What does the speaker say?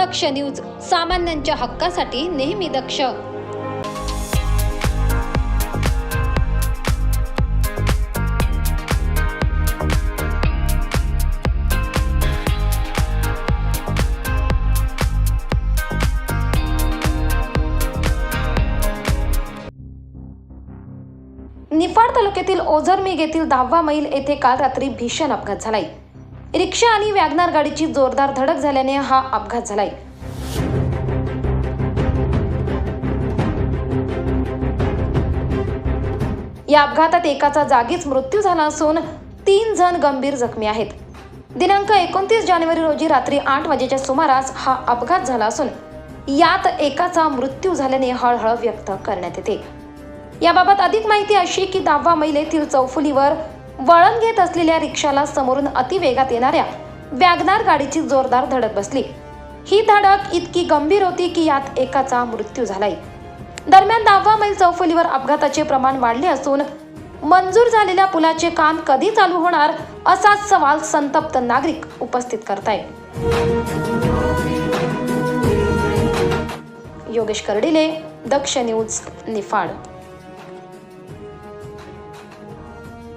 दक्ष news सामान्यांच्या हक्कासाठी नेहमी दक्ष. निफाड तालुक्यातील ओझरमेग येथील दहावा मैल येथे काल रात्री भीषण अपघात झालाय. रिक्षा आणि वॅगनार गाडीची जोरदार धडक झाल्याने हा अपघात झालाय. या अपघातात एकाचा जागीच मृत्यू झाला असून तीन जण गंभीर जखमी आहेत. दिनांक एकोणतीस जानेवारी रोजी रात्री आठ वाजेच्या सुमारास हा अपघात झाला असून यात एकाचा मृत्यू झाल्याने हळहळ व्यक्त करण्यात येते. याबाबत अधिक माहिती अशी की दहावा मैल येथील चौफुलीवर वळण घेत असलेल्या रिक्षाला समोरून अतिवेगात येणाऱ्या वॅगनार गाडीची जोरदार धडक बसली. ही धडक इतकी गंभीर होती की यात एकाचा मृत्यू झालाय. दरम्यान दहावा मैल चौफुलीवर अपघाताचे प्रमाण वाढले असून मंजूर झालेल्या पुलाचे काम कधी चालू होणार असाच सवाल संतप्त नागरिक उपस्थित करतायत. योगेश कर्डिले दक्ष न्यूज निफाड.